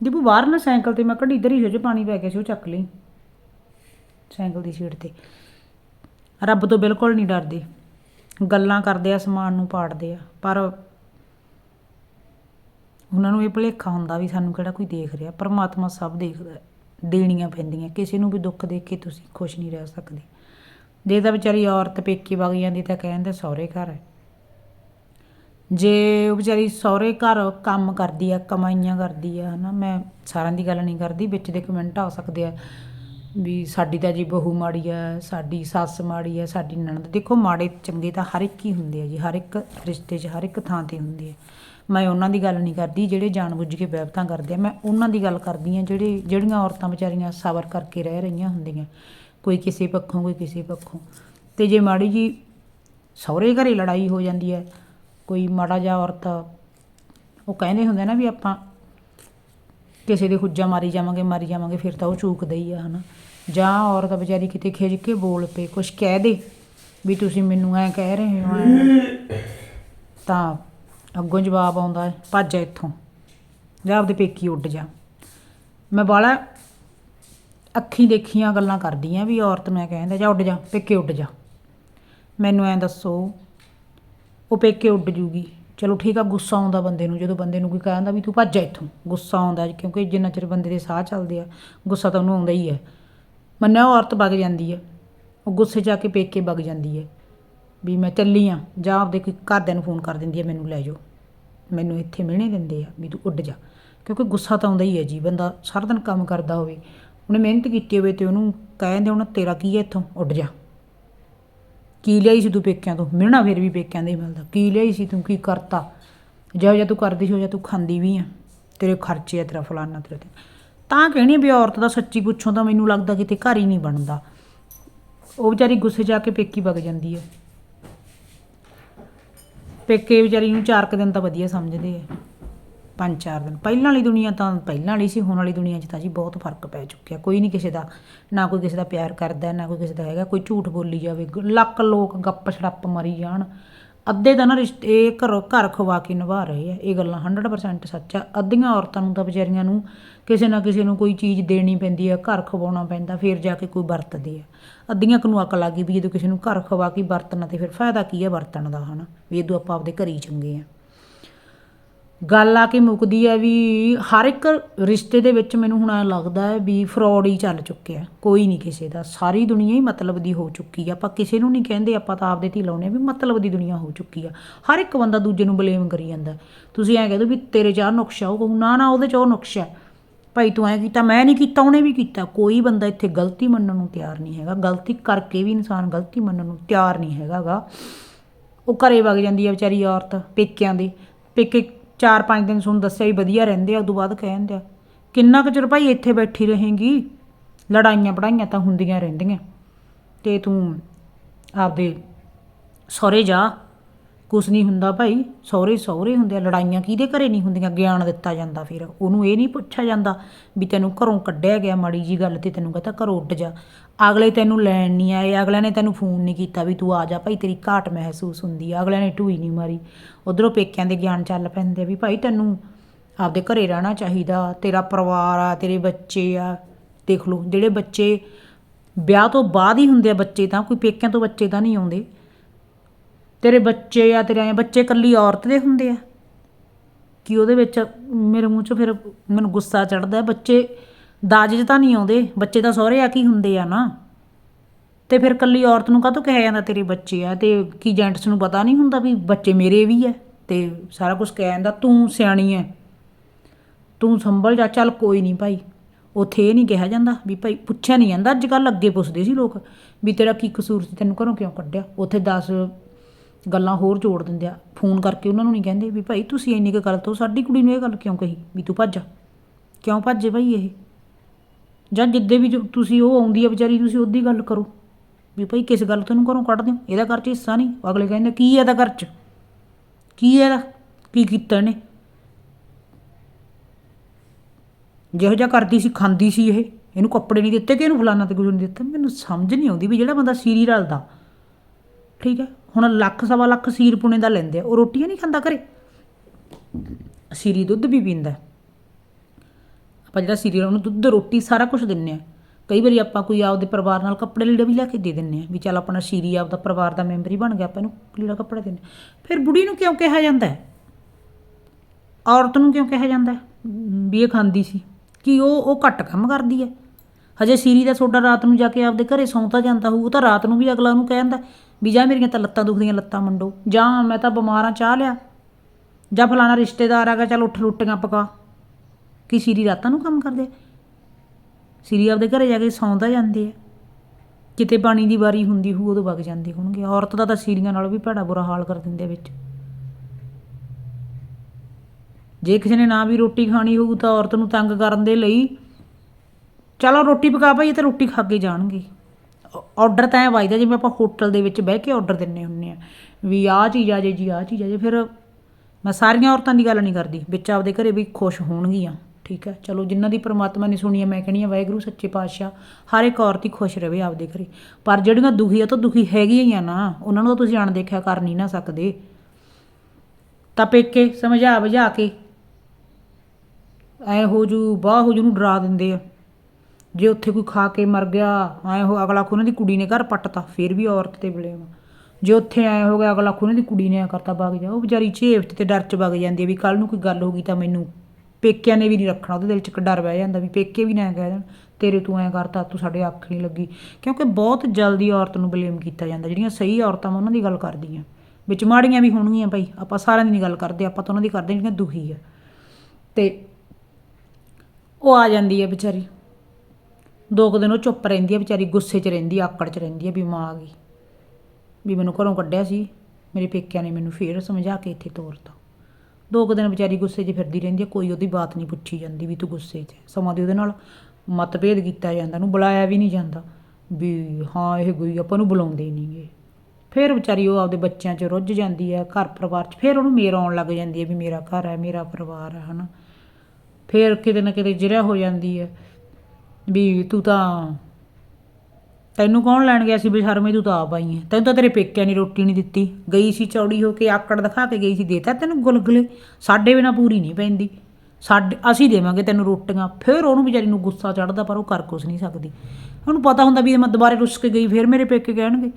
Speaker 1: ਦੀਪੂ, ਬਾਹਰ ਨਾ ਸਾਈਕਲ ਤੇ ਮੈਂ ਘੜੀ ਇਧਰ ਹੀ ਹੋ ਜੇ ਪਾਣੀ ਪੈ ਗਿਆ ਸੀ, ਉਹ ਚੱਕ ਲਈ। ਸਾਈਕਲ ਦੀ ਸੀਟ ਤੇ। ਰੱਬ ਤੋਂ ਬਿਲਕੁਲ ਨਹੀਂ ਡਰਦੇ। ਗੱਲਾਂ ਕਰਦੇ ਆ, ਸਮਾਨ ਨੂੰ ਪਾੜਦੇ ਆ, ਪਰ ਉਹਨਾਂ ਨੂੰ ਇਹ ਭੁਲੇਖਾ ਹੁੰਦਾ ਵੀ ਸਾਨੂੰ ਕਿਹੜਾ ਕੋਈ ਦੇਖ ਰਿਹਾ। ਪਰਮਾਤਮਾ ਸਭ ਦੇਖਦਾ ਦੇਣੀਆਂ ਪੈਂਦੀਆਂ। ਕਿਸੇ ਨੂੰ ਵੀ ਦੁੱਖ ਦੇਖ ਕੇ ਤੁਸੀਂ ਖੁਸ਼ ਨਹੀਂ ਰਹਿ ਸਕਦੇ। ਜੇ ਤਾਂ ਵਿਚਾਰੀ ਔਰਤ ਪੇਕੇ ਵਗ ਜਾਂਦੀ ਤਾਂ ਕਹਿੰਦੇ ਸਹੁਰੇ ਘਰ ਹੈ। ਜੇ ਉਹ ਵਿਚਾਰੀ ਸਹੁਰੇ ਘਰ ਕੰਮ ਕਰਦੀ ਆ, ਕਮਾਈਆਂ ਕਰਦੀ ਆ, ਹਨਾ, ਮੈਂ ਸਾਰਿਆਂ ਦੀ ਗੱਲ ਨਹੀਂ ਕਰਦੀ, ਵਿੱਚ ਦੇ ਕਮੈਂਟ ਆ ਸਕਦੇ ਆ ਵੀ ਸਾਡੀ ਤਾਂ ਜੀ ਬਹੂ ਮਾੜੀ ਆ, ਸਾਡੀ ਸੱਸ ਮਾੜੀ ਆ, ਸਾਡੀ ਨਣਦ, ਦੇਖੋ ਮਾੜੇ ਚੰਗੇ ਤਾਂ ਹਰ ਇੱਕ ਹੀ ਹੁੰਦੇ ਆ ਜੀ, ਹਰ ਇੱਕ ਰਿਸ਼ਤੇ 'ਚ, ਹਰ ਇੱਕ ਥਾਂ ਤੇ ਹੁੰਦੇ ਆ। ਮੈਂ ਉਹਨਾਂ ਦੀ ਗੱਲ ਨਹੀਂ ਕਰਦੀ ਜਿਹੜੇ ਜਾਣਬੁੱਝ ਕੇ ਬਹਿਬਤਾਂ ਕਰਦੇ ਆ, ਮੈਂ ਉਹਨਾਂ ਦੀ ਗੱਲ ਕਰਦੀ ਆ ਜਿਹੜੇ, ਜਿਹੜੀਆਂ ਔਰਤਾਂ ਵਿਚਾਰੀਆਂ ਸਬਰ ਕਰਕੇ ਰਹਿ ਰਹੀਆਂ ਹੁੰਦੀਆਂ, ਕੋਈ ਕਿਸੇ ਪੱਖੋਂ, ਕੋਈ ਕਿਸੇ ਪੱਖੋਂ। ਤੇ ਜੇ ਮਾੜੀ ਜੀ ਸਹੁਰੇ ਘਰੇ ਲੜਾਈ ਹੋ ਜਾਂਦੀ ਹੈ ਕੋਈ ਮਾੜਾ ਜਿਹਾ ਔਰਤ ਉਹ ਕਹਿੰਦੇ ਹੁੰਦੇ ਨਾ ਵੀ ਆਪਾਂ ਕਿਸੇ ਦੇ ਹੁੱਜਾ ਮਾਰੀ ਜਾਵਾਂਗੇ ਮਾਰੀ ਜਾਵਾਂਗੇ ਫਿਰ ਤਾਂ ਉਹ ਚੂਕਦਾ ਹੀ ਆ ਹਨਾ। ਜਾਂ ਔਰਤ ਵਿਚਾਰੀ ਕਿਤੇ ਖਿੱਚ ਕੇ ਬੋਲ ਪਏ ਕੁਝ ਕਹਿ ਦੇ ਵੀ ਤੁਸੀਂ ਮੈਨੂੰ ਐ ਕਹਿ ਰਹੇ ਹੋ ਐਂ। ਤਾਂ ਅੱਗੋਂ ਜਵਾਬ ਆਉਂਦਾ ਹੈ, ਭੱਜ ਇੱਥੋਂ ਜਾਂ ਆਪਦੇ ਪੇਕੀ ਉੱਡ ਜਾ। ਮੈਂ ਬਾਲਾ ਅੱਖੀਂ ਦੇਖੀਆਂ ਗੱਲਾਂ ਕਰਦੀ ਆ ਵੀ ਔਰਤ ਮੈਂ ਕਹਿੰਦਾ ਜਾ ਉੱਡ ਜਾ ਪੇਕੇ ਉੱਡ ਜਾ। ਮੈਨੂੰ ਐਂ ਦੱਸੋ ਉਹ ਪੇਕੇ ਉੱਡ ਜੂਗੀ। ਚਲੋ ਠੀਕ ਆ, ਗੁੱਸਾ ਆਉਂਦਾ ਬੰਦੇ ਨੂੰ, ਜਦੋਂ ਬੰਦੇ ਨੂੰ ਕੋਈ ਕਹਿੰਦਾ ਵੀ ਤੂੰ ਭੱਜ ਜਾ ਇੱਥੋਂ। ਗੁੱਸਾ ਆਉਂਦਾ ਕਿਉਂਕਿ ਜਿੰਨਾ ਚਿਰ ਬੰਦੇ ਦੇ ਸਾਹ ਚੱਲਦੇ ਆ, ਗੁੱਸਾ ਤਾਂ ਉਹਨੂੰ ਆਉਂਦਾ ਹੀ ਹੈ ਮੰਨਿਆ ਉਹ ਔਰਤ ਵਗ ਜਾਂਦੀ ਹੈ ਉਹ ਗੁੱਸੇ 'ਚ ਆ ਕੇ ਪੇਕੇ ਵਗ ਜਾਂਦੀ ਹੈ ਵੀ ਮੈਂ ਚੱਲੀ ਆ, ਜਾਂ ਆਪਦੇ ਕੋਈ ਘਰਦਿਆਂ ਨੂੰ ਫੋਨ ਕਰ ਦਿੰਦੀ ਹੈ ਮੈਨੂੰ ਲੈ ਜਾਓ। ਮੈਨੂੰ ਇੱਥੇ ਮਿਲਣੇ ਦਿੰਦੇ ਆ ਵੀ ਤੂੰ ਉੱਡ ਜਾ। ਕਿਉਂਕਿ ਗੁੱਸਾ ਤਾਂ ਆਉਂਦਾ ਹੀ ਹੈ ਜੀ, ਬੰਦਾ ਸਾਰਾ ਦਿਨ ਕੰਮ ਕਰਦਾ ਹੋਵੇ। ਉਹਨੇ ਮਿਹਨਤ ਕੀਤੀ ਹੋਵੇ ਤੇ ਉਹਨੂੰ ਕਹਿੰਦੇ ਹੁਣ ਤੇਰਾ ਕੀ ਹੈ ਇੱਥੋਂ, ਉੱਡ ਜਾ। ਕੀ ਲਿਆਈ ਸੀ ਤੂੰ ਪੇਕਿਆਂ ਤੋਂ? ਮਿਲਣਾ ਫਿਰ ਵੀ ਪੇਕਿਆਂ ਦੇ ਹੀ ਮਿਲਦਾ ਕੀ ਲਿਆਈ ਸੀ ਤੂੰ? ਕੀ ਕਰਤਾ? ਜਿਹੋ ਜਿਹਾ ਤੂੰ ਕਰਦੀ ਸੀ ਉਹ ਜਿਹਾ ਤੂੰ ਖਾਂਦੀ ਵੀ ਆ। ਤੇਰੇ ਖਰਚੇ ਆ, ਤੇਰਾ ਫਲਾਨਾ, ਤੇਰੇ ਤੇ। ਤਾਂ ਕਹਿਣੀ ਵੀ ਔਰਤ ਦਾ ਸੱਚੀ ਪੁੱਛੋ ਤਾਂ ਮੈਨੂੰ ਲੱਗਦਾ ਕਿਤੇ ਘਰ ਹੀ ਨਹੀਂ ਬਣਦਾ। ਉਹ ਵਿਚਾਰੀ ਗੁੱਸੇ ਜਾ ਕੇ ਪੇਕੀ ਵਗ ਜਾਂਦੀ ਹੈ ਪੇਕੇ ਵਿਚਾਰੀ ਨੂੰ ਚਾਰ ਕੁ ਦਿਨ ਤਾਂ ਵਧੀਆ ਸਮਝਦੇ ਆ। ਪੰਜ ਚਾਰ ਦਿਨ। ਪਹਿਲਾਂ ਵਾਲੀ ਦੁਨੀਆ ਤਾਂ ਪਹਿਲਾਂ ਵਾਲੀ ਸੀ, ਹੁਣ ਵਾਲੀ ਦੁਨੀਆ 'ਚ ਤਾਂ ਜੀ ਬਹੁਤ ਫ਼ਰਕ ਪੈ ਚੁੱਕਿਆ। ਕੋਈ ਨਹੀਂ ਕਿਸੇ ਦਾ, ਨਾ ਕੋਈ ਕਿਸੇ ਦਾ ਪਿਆਰ ਕਰਦਾ, ਨਾ ਕੋਈ ਕਿਸੇ ਦਾ ਹੈਗਾ। ਕੋਈ ਝੂਠ ਬੋਲੀ ਜਾਵੇ, ਗ- ਲੱਖ ਲੋਕ ਗੱਪ ਛੜੱਪ ਮਰੀ ਜਾਣ। ਅੱਧੇ ਤਾਂ ਨਾ ਰਿਸ਼ਤੇ, ਇਹ ਘਰ ਘਰ ਖਵਾ ਕੇ ਨਿਭਾ ਰਹੇ ਆ। ਇਹ ਗੱਲਾਂ 100% ਸੱਚ ਆ। ਅੱਧੀਆਂ ਔਰਤਾਂ ਨੂੰ ਤਾਂ ਵਿਚਾਰੀਆਂ ਨੂੰ ਕਿਸੇ ਨਾ ਕਿਸੇ ਨੂੰ ਕੋਈ ਚੀਜ਼ ਦੇਣੀ ਪੈਂਦੀ ਆ, ਘਰ ਖਵਾਉਣਾ ਪੈਂਦਾ, ਫਿਰ ਜਾ ਕੇ ਕੋਈ ਵਰਤਦੇ ਆ। ਅੱਧੀਆਂ ਨੂੰ ਅਕਲ ਆ ਗਈ ਵੀ ਜਦੋਂ ਕਿਸੇ ਨੂੰ ਘਰ ਖਵਾ ਕੇ ਵਰਤਣਾ ਤੇ ਫਿਰ ਫਾਇਦਾ ਕੀ ਆ ਵਰਤਣ ਦਾ, ਹਨਾ? ਵੀ ਇਹ ਇਹਦੋਂ ਆਪਾਂ ਆਪਦੇ ਘਰ ਹੀ ਚੰਗੇ ਆ। ਗੱਲ ਆ ਕੇ ਮੁੱਕਦੀ ਹੈ ਵੀ ਹਰ ਇੱਕ ਰਿਸ਼ਤੇ ਦੇ ਵਿੱਚ ਮੈਨੂੰ ਹੁਣ ਐਂ ਲੱਗਦਾ ਹੈ ਵੀ ਫਰਾਡ ਹੀ ਚੱਲ ਚੁੱਕਿਆ ਕੋਈ ਨਹੀਂ ਕਿਸੇ ਦਾ। ਸਾਰੀ ਦੁਨੀਆ ਹੀ ਮਤਲਬ ਦੀ ਹੋ ਚੁੱਕੀ ਆ। ਆਪਾਂ ਕਿਸੇ ਨੂੰ ਨਹੀਂ ਕਹਿੰਦੇ, ਆਪਾਂ ਤਾਂ ਆਪਦੇ ਤੇ ਹੀ ਲਾਉਨੇ ਆ ਵੀ ਮਤਲਬ ਦੀ ਦੁਨੀਆ ਹੋ ਚੁੱਕੀ ਆ। ਹਰ ਇੱਕ ਬੰਦਾ ਦੂਜੇ ਨੂੰ ਬਲੇਮ ਕਰੀ ਜਾਂਦਾ ਤੁਸੀਂ ਐਂ ਕਹਿ ਦੋ ਵੀ ਤੇਰੇ 'ਚ ਆਹ ਨੁਕਸ਼ਾ ਉਹ ਕਹੂ, ਨਾ ਨਾ, ਉਹਦੇ 'ਚ ਉਹ ਨੁਕਸ਼ਾ ਹੈ। ਭਾਈ ਤੂੰ ਐਂ ਕੀਤਾ, ਮੈਂ ਨਹੀਂ ਕੀਤਾ, ਉਹਨੇ ਵੀ ਕੀਤਾ। ਕੋਈ ਬੰਦਾ ਇੱਥੇ ਗਲਤੀ ਮੰਨਣ ਨੂੰ ਤਿਆਰ ਨਹੀਂ ਹੈਗਾ। ਗਲਤੀ ਕਰਕੇ ਵੀ ਇਨਸਾਨ ਗਲਤੀ ਮੰਨਣ ਨੂੰ ਤਿਆਰ ਨਹੀਂ ਹੈਗਾਗਾ। ਉਹ ਘਰੇ ਵਗ ਜਾਂਦੀ ਆ ਵਿਚਾਰੀ ਔਰਤ ਪੇਕਿਆਂ ਦੇ। ਪੇਕੇ ਚਾਰ ਪੰਜ ਦਿਨ ਤੁਹਾਨੂੰ ਦੱਸਿਆ ਹੀ ਵਧੀਆ ਰਹਿੰਦੇ ਆ, ਉਦੋਂ ਬਾਅਦ ਕਹਿ ਦਿੰਦੇ ਆ ਕਿੰਨਾ ਕੁ ਚਿਰ ਭਾਈ ਇੱਥੇ ਬੈਠੀ ਰਹੇਂਗੀ? ਲੜਾਈਆਂ ਪੜਾਈਆਂ ਤਾਂ ਹੁੰਦੀਆਂ ਰਹਿੰਦੀਆਂ। ਤੇ ਤੂੰ ਆਪਦੇ ਸਹੁਰੇ ਜਾ। ਕੁਛ ਨਹੀਂ ਹੁੰਦਾ ਭਾਈ, ਸਹੁਰੇ ਸਹੁਰੇ ਹੁੰਦੇ ਆ, ਲੜਾਈਆਂ ਕਿਹਦੇ ਘਰੇ ਨਹੀਂ ਹੁੰਦੀਆਂ? ਗਿਆਨ ਦਿੱਤਾ ਜਾਂਦਾ ਫਿਰ, ਉਹਨੂੰ ਇਹ ਨਹੀਂ ਪੁੱਛਿਆ ਜਾਂਦਾ ਵੀ ਤੈਨੂੰ ਘਰੋਂ ਕੱਢਿਆ ਗਿਆ ਮਾੜੀ ਜੀ ਗੱਲ ਤੇ ਤੈਨੂੰ ਕਹਤਾ ਘਰੋਂ ਉੱਡ ਜਾ। ਅਗਲੇ ਤੈਨੂੰ ਲੈਣ ਨਹੀਂ ਆਏ, ਅਗਲਿਆਂ ਨੇ ਤੈਨੂੰ ਫੋਨ ਨਹੀਂ ਕੀਤਾ ਵੀ ਤੂੰ ਆ ਜਾ ਭਾਈ, ਤੇਰੀ ਘਾਟ ਮਹਿਸੂਸ ਹੁੰਦੀ ਆ, ਅਗਲਿਆਂ ਨੇ ਢੂਈ ਨਹੀਂ ਮਾਰੀ। ਉਧਰੋਂ ਪੇਕਿਆਂ ਦੇ ਗਿਆਨ ਚੱਲ ਪੈਂਦੇ ਵੀ ਭਾਈ ਤੈਨੂੰ ਆਪਦੇ ਘਰੇ ਰਹਿਣਾ ਚਾਹੀਦਾ, ਤੇਰਾ ਪਰਿਵਾਰ ਆ, ਤੇਰੇ ਬੱਚੇ ਆ, ਦੇਖ ਲਓ, ਜਿਹੜੇ ਬੱਚੇ ਵਿਆਹ ਤੋਂ ਬਾਅਦ ਹੀ ਹੁੰਦੇ ਆ ਬੱਚੇ ਤਾਂ, ਕੋਈ ਪੇਕਿਆਂ ਤੋਂ ਬੱਚੇ ਤਾਂ ਨਹੀਂ ਆਉਂਦੇ। ਤੇਰੇ ਬੱਚੇ ਆ, ਤੇਰੇ ਐਂ ਬੱਚੇ ਇਕੱਲੀ ਔਰਤ ਦੇ ਹੁੰਦੇ ਆ। ਕਿ ਉਹਦੇ ਵਿੱਚ ਮੇਰੇ ਮੂੰਹ 'ਚ ਫਿਰ ਮੈਨੂੰ ਗੁੱਸਾ ਚੜਦਾ ਬੱਚੇ ਦਾਜ 'ਚ ਤਾਂ ਨਹੀਂ ਆਉਂਦੇ, ਬੱਚੇ ਤਾਂ ਸਹੁਰੇ ਆ ਕੀ ਹੁੰਦੇ ਆ ਨਾ। ਤੇ ਫਿਰ ਕੱਲੀ ਔਰਤ ਨੂੰ ਕਾਹਤੋਂ ਕਿਹਾ ਜਾਂਦਾ ਤੇਰੇ ਬੱਚੇ ਆ? ਤੇ ਕੀ ਜੈਂਟਸ ਨੂੰ ਪਤਾ ਨਹੀਂ ਹੁੰਦਾ ਵੀ ਬੱਚੇ ਮੇਰੇ ਵੀ ਆ? ਤੇ ਸਾਰਾ ਕੁਝ ਕਹਿ ਜਾਂਦਾ ਤੂੰ ਸਿਆਣੀ ਐ। ਤੂੰ ਸੰਭਲ ਜਾ, ਚੱਲ ਕੋਈ ਨਹੀਂ ਭਾਈ। ਉਥੇ ਇਹ ਨਹੀਂ ਕਿਹਾ ਜਾਂਦਾ ਵੀ ਭਾਈ ਪੁੱਛਿਆ ਨਹੀਂ ਜਾਂਦਾ, ਅੱਜ ਕੱਲ ਅੱਗੇ ਪੁੱਛਦੇ ਸੀ ਲੋਕ ਵੀ ਤੇਰਾ ਕੀ ਕਸੂਰ ਸੀ, ਤੈਨੂੰ ਘਰੋਂ ਕਿਉਂ ਕੱਢਿਆ? ਉਥੇ 10 ਗੱਲਾਂ ਹੋਰ ਜੋੜ ਦਿੰਦੇ ਆ। ਫੋਨ ਕਰਕੇ ਉਹਨਾਂ ਨੂੰ ਨਹੀਂ ਕਹਿੰਦੇ ਵੀ ਭਾਈ ਤੁਸੀਂ ਇੰਨੀ ਕੁ ਗੱਲ ਤੋਂ ਸਾਡੀ ਕੁੜੀ ਨੂੰ ਇਹ ਗੱਲ ਕਿਉਂ ਕਹੀ ਵੀ ਤੂੰ ਭੱਜ ਕਿਉਂ ਭੱਜੇ ਭਾਈ ਇਹ? ਜਾਂ ਜਿੱਦੇ ਵੀ ਜੋ ਤੁਸੀਂ ਉਹ ਆਉਂਦੀ ਆ ਵਿਚਾਰੀ, ਤੁਸੀਂ ਉਹਦੀ ਗੱਲ ਕਰੋ। ਵੀ ਭਾਈ ਕਿਸ ਗੱਲ ਤੋਂ ਇਹਨੂੰ ਘਰੋਂ ਕੱਢ ਦਿਓ ਇਹਦਾ ਘਰ 'ਚ ਹਿੱਸਾ ਨਹੀਂ। ਅਗਲੇ ਕਹਿੰਦੇ, ਕੀ ਹੈ ਇਹਦਾ ਘਰ 'ਚ? ਕੀ ਹੈ ਇਹਦਾ? ਕੀ ਕੀਤਾ ਇਹਨੇ? ਜਿਹੋ ਜਿਹਾ ਕਰਦੀ ਸੀ, ਖਾਂਦੀ ਸੀ ਇਹ। ਇਹਨੂੰ ਕੱਪੜੇ ਨਹੀਂ ਦਿੱਤੇ ਕਿ ਇਹਨੂੰ ਫਲਾਨਾ ਤੇ ਕੁਝ ਨਹੀਂ ਦਿੱਤਾ? ਮੈਨੂੰ ਸਮਝ ਨਹੀਂ ਆਉਂਦੀ ਵੀ ਜਿਹੜਾ ਬੰਦਾ ਸੀਰੀ ਰਲਦਾ। ਠੀਕ ਹੈ? ਹੁਣ ਲੱਖ, ਸਵਾ ਲੱਖ ਸੀਰ ਪੁਣੇ ਦਾ ਲੈਂਦੇ ਆ। ਉਹ ਰੋਟੀਆਂ ਨਹੀਂ ਖਾਂਦਾ ਘਰੇ? ਸੀਰੀ ਦੁੱਧ ਵੀ ਪੀਂਦਾ ਆਪਾਂ ਜਿਹੜਾ ਸੀਰੀ ਉਹਨੂੰ ਦੁੱਧ, ਰੋਟੀ, ਸਾਰਾ ਕੁਝ ਦਿੰਨੇ ਆ। ਕਈ ਵਾਰੀ ਆਪਾਂ ਕੋਈ ਆਪਦੇ ਪਰਿਵਾਰ ਨਾਲ ਕੱਪੜੇ ਲੀੜੇ ਵੀ ਲੈ ਕੇ ਦੇ ਦਿੰਨੇ ਆ। ਵੀ ਚੱਲ ਆਪਣਾ ਸੀਰੀ ਆਪਦਾ ਪਰਿਵਾਰ ਦਾ ਮੈਂਬਰ ਹੀ ਬਣ ਗਿਆ, ਆਪਾਂ ਇਹਨੂੰ ਲੀੜਾ ਕੱਪੜਾ ਦਿੰਨੇ ਫਿਰ ਬੁੜੀ ਨੂੰ ਕਿਉਂ ਕਿਹਾ ਜਾਂਦਾ ਹੈ? ਔਰਤ ਨੂੰ ਕਿਉਂ ਕਿਹਾ ਜਾਂਦਾ ਵੀ ਇਹ ਖਾਂਦੀ ਸੀ। ਕਿ ਉਹ ਉਹ ਘੱਟ ਕੰਮ ਕਰਦੀ ਹੈ। ਹਜੇ ਸੀਰੀ ਦਾ ਸੋਡਾ ਰਾਤ ਨੂੰ ਜਾ ਕੇ ਆਪਦੇ ਘਰੇ ਸੌਂਤਾ ਜਾਂਦਾ ਹੋਊ, ਉਹ ਤਾਂ ਰਾਤ ਨੂੰ ਵੀ ਅਗਲਾ ਨੂੰ ਕਹਿੰਦਾ ਵੀ ਜਾਂ ਮੇਰੀਆਂ ਤਾਂ ਲੱਤਾਂ ਦੁਖਦੀਆਂ, ਲੱਤਾਂ ਮੰਡੋ। ਜਾਂ ਮੈਂ ਤਾਂ ਬਿਮਾਰਾਂ ਚਾਹ ਲਿਆ। ਜਾਂ ਫਲਾਣਾ ਰਿਸ਼ਤੇਦਾਰ ਆ ਗਿਆ, ਚੱਲ ਉੱਠ ਰੋਟੀਆਂ ਪਕਾ। ਕਿ ਸੀਰੀ ਰਾਤਾਂ ਨੂੰ ਕੰਮ ਕਰਦੇ ਸੀਰੀ ਆਪਦੇ ਘਰੇ ਜਾ ਕੇ ਸੌਂਦਾ ਜਾਂਦੇ ਆ। ਕਿਤੇ ਪਾਣੀ ਦੀ ਵਾਰੀ ਹੁੰਦੀ ਹੋਊ, ਉਦੋਂ ਵਗ ਜਾਂਦੇ ਹੋਣਗੇ। ਔਰਤ ਦਾ ਤਾਂ ਸੀਰੀਆਂ ਨਾਲ ਵੀ ਭੈੜਾ ਬੁਰਾ ਹਾਲ ਕਰ ਦਿੰਦੇ ਵਿੱਚ। ਜੇ ਕਿਸੇ ਨੇ ਨਾ ਵੀ ਰੋਟੀ ਖਾਣੀ ਹੋਊ, ਤਾਂ ਔਰਤ ਨੂੰ ਤੰਗ ਕਰਨ ਦੇ ਲਈ, ਚਲੋ ਰੋਟੀ ਪਕਾ ਭਾਈ, ਇਹ ਤਾਂ ਰੋਟੀ ਖਾ ਕੇ ਜਾਣਗੇ। ਆਰਡਰ ਤਾਂ ਐ ਵਾਈਦਾ ਜਿਵੇਂ ਆਪਾਂ ਹੋਟਲ ਦੇ ਵਿੱਚ ਬਹਿ ਕੇ ਆਰਡਰ ਦਿੰਨੇ ਹੁੰਨੇ ਆ, ਵੀ ਆਹ ਚੀਜ਼ ਆ ਜੇ ਜੀ, ਆਹ ਚੀਜ਼ ਆ ਜੇ, ਫਿਰ ਮੈਂ ਸਾਰੀਆਂ ਔਰਤਾਂ ਦੀ ਗੱਲ ਨਹੀਂ ਕਰਦੀ, ਵਿੱਚ ਆਪਦੇ ਘਰੇ ਵੀ ਖੁਸ਼ ਹੋਣਗੀਆਂ, ਠੀਕ ਹੈ ਚਲੋ, ਜਿਨ੍ਹਾਂ ਦੀ ਪ੍ਰਮਾਤਮਾ ਨੇ ਸੁਣੀ ਹੈ ਮੈਂ ਕਹਿੰਦੀ ਆ, ਵਾਹਿਗੁਰੂ, ਸੱਚੇ ਪਾਤਸ਼ਾਹ, ਹਰ ਇੱਕ ਔਰਤ ਹੀ ਖੁਸ਼ ਰਵੇ ਆਪਦੇ ਘਰੇ। ਪਰ ਜਿਹੜੀਆਂ ਦੁਖੀ ਆ, ਤਾਂ ਦੁਖੀ ਹੈਗੀਆਂ ਹੀ ਆ ਨਾ, ਉਹਨਾਂ ਨੂੰ ਤਾਂ ਤੁਸੀਂ ਅਣਦੇਖਿਆ ਕਰ ਨਹੀਂ ਨਾ ਸਕਦੇ। ਤਾਂ ਪੇਕੇ ਸਮਝਾ ਬੁਝਾ ਕੇ, ਐ ਹੋ ਜੂ ਬਾਹ ਹੋ ਜੂ ਨੂੰ ਡਰਾ ਦਿੰਦੇ ਆ। ਜੇ ਉੱਥੇ ਕੋਈ ਖਾ ਕੇ ਮਰ ਗਿਆ, ਐ ਹੋ ਅਗਲਾ ਖੁ ਉਹਨਾਂ ਦੀ ਕੁੜੀ ਨੇ ਘਰ ਪੱਟਤਾ, ਫਿਰ ਵੀ ਔਰਤ ਤੇ ਬਲੇਮ। ਜੇ ਉੱਥੇ ਐ ਹੋ ਗਿਆ, ਅਗਲਾ ਖੁ ਉਹਨਾਂ ਦੀ ਕੁੜੀ ਨੇ ਐ ਕਰਤਾ ਵਗ ਜਾ। ਉਹ ਵਿਚਾਰੀ ਝੇਪ ਤੇ ਡਰ ਚ ਵਗ ਜਾਂਦੀ ਹੈ ਵੀ ਕੱਲ ਨੂੰ ਕੋਈ ਗੱਲ ਹੋ ਗਈ ਤਾਂ ਮੈਨੂੰ। ਪੇਕਿਆਂ ਨੇ ਵੀ ਨਹੀਂ ਰੱਖਣਾ, ਉਹਦੇ ਦਿਲ ਚ ਇੱਕ ਡਰ ਬਹਿ ਜਾਂਦਾ ਵੀ ਪੇਕੇ ਵੀ ਨਾ ਐਂ ਕਹਿ ਦੇਣ, ਤੇਰੇ ਤੂੰ ਐ ਕਰਤਾ, ਤੂੰ ਸਾਡੇ ਅੱਖ ਨਹੀਂ ਲੱਗੀ। ਕਿਉਂਕਿ ਬਹੁਤ ਜਲਦੀ ਔਰਤ ਨੂੰ ਬਲੇਮ ਕੀਤਾ ਜਾਂਦਾ, ਜਿਹੜੀਆਂ ਸਹੀ ਔਰਤਾਂ ਮੈਂ ਉਹਨਾਂ ਦੀ ਗੱਲ ਕਰਦੀ ਆ ਵਿੱਚ ਮਾੜੀਆਂ ਵੀ ਹੋਣਗੀਆਂ ਭਾਈ, ਆਪਾਂ ਸਾਰਿਆਂ ਦੀ ਨਹੀਂ ਗੱਲ ਕਰਦੇ, ਆਪਾਂ ਤਾਂ ਉਹਨਾਂ ਦੀ ਕਰਦੇ ਜਿਹੜੀਆਂ ਦੁਖੀ ਆ। ਤੇ ਉਹ ਆ ਜਾਂਦੀ ਹੈ ਵਿਚਾਰੀ। ਦੋ ਕੁ ਦਿਨ ਉਹ ਚੁੱਪ ਰਹਿੰਦੀ ਆ, ਵਿਚਾਰੀ ਗੁੱਸੇ 'ਚ ਰਹਿੰਦੀ ਆ ਆਕੜ 'ਚ ਰਹਿੰਦੀ ਆ, ਵੀ ਮਾਂ ਆ ਗਈ। ਵੀ ਮੈਨੂੰ ਘਰੋਂ ਕੱਢਿਆ ਸੀ, ਮੇਰੇ ਪੇਕਿਆਂ ਨੇ ਮੈਨੂੰ ਫੇਰ ਸਮਝਾ ਕੇ ਇੱਥੇ ਤੋਰਤਾ। ਦੋ ਕੁ ਦਿਨ ਵਿਚਾਰੀ ਗੁੱਸੇ 'ਚ ਫਿਰਦੀ ਰਹਿੰਦੀ ਆ, ਕੋਈ ਉਹਦੀ ਬਾਤ ਨਹੀਂ ਪੁੱਛੀ ਜਾਂਦੀ ਵੀ ਤੂੰ ਗੁੱਸੇ 'ਚ ਹੈ। ਸਮਾਂ ਦੀ ਉਹਦੇ ਨਾਲ ਮਤਭੇਦ ਕੀਤਾ ਜਾਂਦਾ, ਉਹਨੂੰ ਬੁਲਾਇਆ ਵੀ ਨਹੀਂ ਜਾਂਦਾ, ਵੀ ਹਾਂ, ਇਹ ਗਈ ਆਪਾਂ ਨੂੰ ਬੁਲਾਉਂਦੇ ਨਹੀਂਗੇ ਫਿਰ ਵਿਚਾਰੀ ਉਹ ਆਪਦੇ ਬੱਚਿਆਂ 'ਚ ਰੁੱਝ ਜਾਂਦੀ ਹੈ ਘਰ ਪਰਿਵਾਰ 'ਚ, ਫਿਰ ਉਹਨੂੰ ਮੇਰਾ ਆਉਣ ਲੱਗ ਜਾਂਦੀ ਹੈ ਵੀ ਮੇਰਾ ਘਰ ਹੈ, ਮੇਰਾ ਪਰਿਵਾਰ ਹੈ, ਹਨਾ। ਫਿਰ ਕਿਤੇ ਨਾ ਕਿਤੇ ਜਿਰਿਆ ਹੋ ਜਾਂਦੀ ਹੈ ਵੀ ਤੂੰ ਤਾਂ ਤੈਨੂੰ ਕੌਣ ਲੈਣ ਗਿਆ ਸੀ ਵੀ ਤੂੰ ਤਾਂ ਆਪ ਆਈ ਹੈ ਤੈਨੂੰ ਤਾਂ ਤੇਰੇ ਪੇਕਿਆਂ ਨੇ ਰੋਟੀ ਨਹੀਂ ਦਿੱਤੀ। ਗਈ ਸੀ ਚੌੜੀ ਹੋ ਕੇ, ਆਕੜ ਦਿਖਾ ਕੇ ਗਈ ਸੀ, ਦੇਤਾ ਤੈਨੂੰ ਗੁਲਗੁਲੇ। ਸਾਡੇ ਬਿਨਾ ਪੂਰੀ ਨਹੀਂ ਪੈਂਦੀ। ਸਾਡੇ ਅਸੀਂ ਦੇਵਾਂਗੇ ਤੈਨੂੰ ਰੋਟੀਆਂ। ਫਿਰ ਉਹਨੂੰ ਵਿਚਾਰੀ ਨੂੰ ਗੁੱਸਾ ਚੜਦਾ ਪਰ ਉਹ ਕਰ ਕੁਛ ਨਹੀਂ ਸਕਦੀ। ਉਹਨੂੰ ਪਤਾ ਹੁੰਦਾ ਵੀ ਮੈਂ ਦੁਬਾਰੇ ਰੁੱਸ ਕੇ ਗਈ, ਫਿਰ ਮੇਰੇ ਪੇਕੇ ਕਹਿਣਗੇ,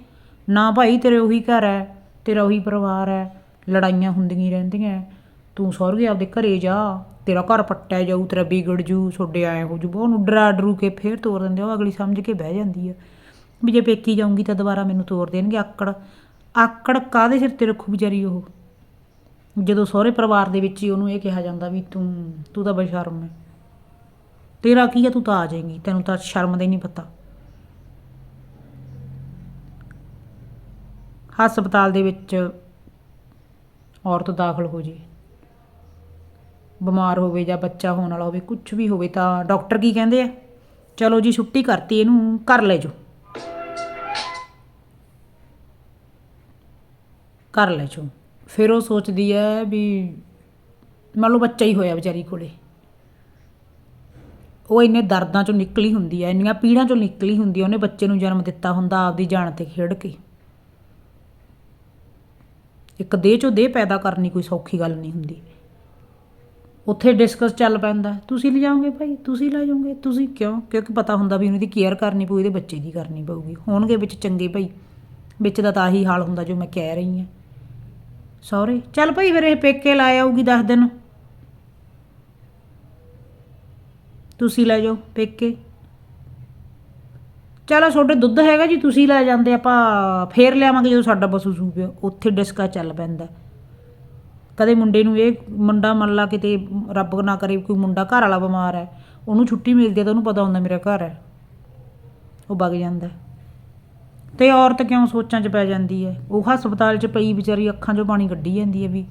Speaker 1: ਨਾ ਭਾਈ, ਤੇਰੇ ਉਹੀ ਘਰ ਹੈ, ਤੇਰਾ ਉਹੀ ਪਰਿਵਾਰ ਹੈ, ਲੜਾਈਆਂ ਹੁੰਦੀਆਂ ਰਹਿੰਦੀਆਂ ਤੂੰ ਸਹੁਰੇ ਆਪਦੇ ਘਰੇ ਜਾ। ਤੇਰਾ ਘਰ ਪੱਟਿਆ ਜਾਊ ਤੇਰਾ ਵਿਗੜ ਜੂ ਛੋਡੇ ਆਏ ਹੋ ਜੂ। ਉਹਨੂੰ ਡਰਾ ਡਰੂ ਕੇ ਫੇਰ ਤੋਰ ਦਿੰਦੇ ਆ, ਉਹ ਅਗਲੀ ਸਮਝ ਕੇ ਬਹਿ ਜਾਂਦੀ ਹੈ ਵੀ ਜੇ ਪੇਕੀ ਜਾਊਂਗੀ ਤਾਂ ਦੁਬਾਰਾ ਮੈਨੂੰ ਤੋਰ ਦੇਣਗੇ ਆਕੜ। ਆਕੜ ਕਾਦੇ ਸਿਰ ਤੇ ਰੱਖੂ ਵਿਚਾਰੀ ਉਹ? ਜਦੋਂ ਸਹੁਰੇ ਪਰਿਵਾਰ ਦੇ ਵਿੱਚ ਹੀ ਉਹਨੂੰ ਇਹ ਕਿਹਾ ਜਾਂਦਾ ਵੀ ਤੂੰ ਤੂੰ ਤਾਂ ਬੇਸ਼ਰਮ ਹੈ ਤੇਰਾ ਕੀ ਹੈ ਤੂੰ ਤਾਂ ਆ ਜਾਏਂਗੀ। ਤੈਨੂੰ ਤਾਂ ਸ਼ਰਮ ਦਾ ਹੀ ਨਹੀਂ ਪਤਾ। ਹਸਪਤਾਲ ਦੇ ਵਿੱਚ ਔਰਤ ਦਾਖਲ ਹੋ ਜੇ। ਬਿਮਾਰ ਹੋਵੇ ਜਾਂ ਬੱਚਾ ਹੋਣ ਵਾਲਾ ਹੋਵੇ ਕੁਝ ਵੀ ਹੋਵੇ ਤਾਂ ਡਾਕਟਰ ਕੀ ਕਹਿੰਦੇ ਆ? ਚਲੋ ਜੀ, ਛੁੱਟੀ ਕਰਤੀ ਇਹਨੂੰ, ਕਰ ਲੈ ਜੋ। ਕਰ ਲੈ ਜੋ। ਫਿਰ ਉਹ ਸੋਚਦੀ ਹੈ ਵੀ ਮੰਨ ਲਓ ਬੱਚਾ ਹੀ ਹੋਇਆ ਵਿਚਾਰੀ ਕੋਲੇ। ਉਹ ਇੰਨੇ ਦਰਦਾਂ ਚੋਂ ਨਿਕਲੀ ਹੁੰਦੀ ਹੈ ਇੰਨੀਆਂ ਪੀੜਾਂ ਚੋਂ ਨਿਕਲੀ ਹੁੰਦੀ ਹੈ ਉਹਨੇ ਬੱਚੇ ਨੂੰ ਜਨਮ ਦਿੱਤਾ ਹੁੰਦਾ ਆਪਦੀ ਜਾਨ ਤੇ ਖੇਡ ਕੇ। ਇੱਕ ਦੇਹ ਚੋਂ ਦੇਹ ਪੈਦਾ ਕਰਨੀ ਕੋਈ ਸੌਖੀ ਗੱਲ ਨਹੀਂ ਹੁੰਦੀ। ਉੱਥੇ ਡਿਸਕਸ ਚੱਲ ਪੈਂਦਾ ਤੁਸੀਂ ਲੈ ਭਾਈ? ਤੁਸੀਂ ਲੈ ਜਾਓਗੇ ਤੁਸੀਂ ਕਿਉਂ? ਕਿਉਂਕਿ ਪਤਾ ਹੁੰਦਾ ਵੀ ਉਹਨਾਂ ਦੀ ਕੇਅਰ ਕਰਨੀ ਪਊ, ਇਹਦੇ ਬੱਚੇ ਦੀ ਕਰਨੀ ਪਊਗੀ। ਹੋਣਗੇ ਵਿੱਚ ਚੰਗੇ ਭਾਈ। ਵਿੱਚ ਦਾ ਤਾਂ ਆਹੀ ਹਾਲ ਹੁੰਦਾ ਜੋ ਮੈਂ ਕਹਿ ਰਹੀ ਹਾਂ। ਸੌਰੇ ਚੱਲ ਭਾਈ ਫਿਰ ਇਹ ਪੇਕੇ ਲਾ ਆਊਗੀ 10 ਦਿਨ। ਤੁਸੀਂ ਲੈ ਜਾਓ ਪੇਕੇ। ਚਲੋ ਤੁਹਾਡੇ ਦੁੱਧ ਹੈਗਾ ਜੀ, ਤੁਸੀਂ ਲੈ ਜਾਂਦੇ। ਆਪਾਂ ਫੇਰ ਲਿਆਵਾਂਗੇ ਜਦੋਂ ਸਾਡਾ ਬਸੂ ਸੂ ਪਿਆ। ਉੱਥੇ ਡਿਸਕਾ ਚੱਲ ਪੈਂਦਾ। ਕਦੇ ਮੁੰਡੇ ਨੂੰ ਇਹ ਮੁੰਡਾ ਮੰਨ ਲਾ ਕਿਤੇ ਰੱਬ ਨਾ ਕਰੇ ਕੋਈ ਮੁੰਡਾ ਘਰ ਵਾਲਾ ਬਿਮਾਰ ਹੈ, ਉਹਨੂੰ ਛੁੱਟੀ ਮਿਲਦੀ ਹੈ ਤਾਂ ਉਹਨੂੰ ਪਤਾ ਹੁੰਦਾ ਮੇਰਾ ਘਰ ਹੈ। ਉਹ ਵਗ ਜਾਂਦਾ ਹੈ। ਤੇ ਔਰਤ ਕਿਉਂ ਸੋਚਾਂ 'ਚ ਪੈ ਜਾਂਦੀ ਹੈ? ਉਹ ਹਸਪਤਾਲ 'ਚ ਪਈ ਵਿਚਾਰੀ ਅੱਖਾਂ 'ਚੋਂ ਪਾਣੀ ਕੱਢੀ ਜਾਂਦੀ ਹੈ ਵੀ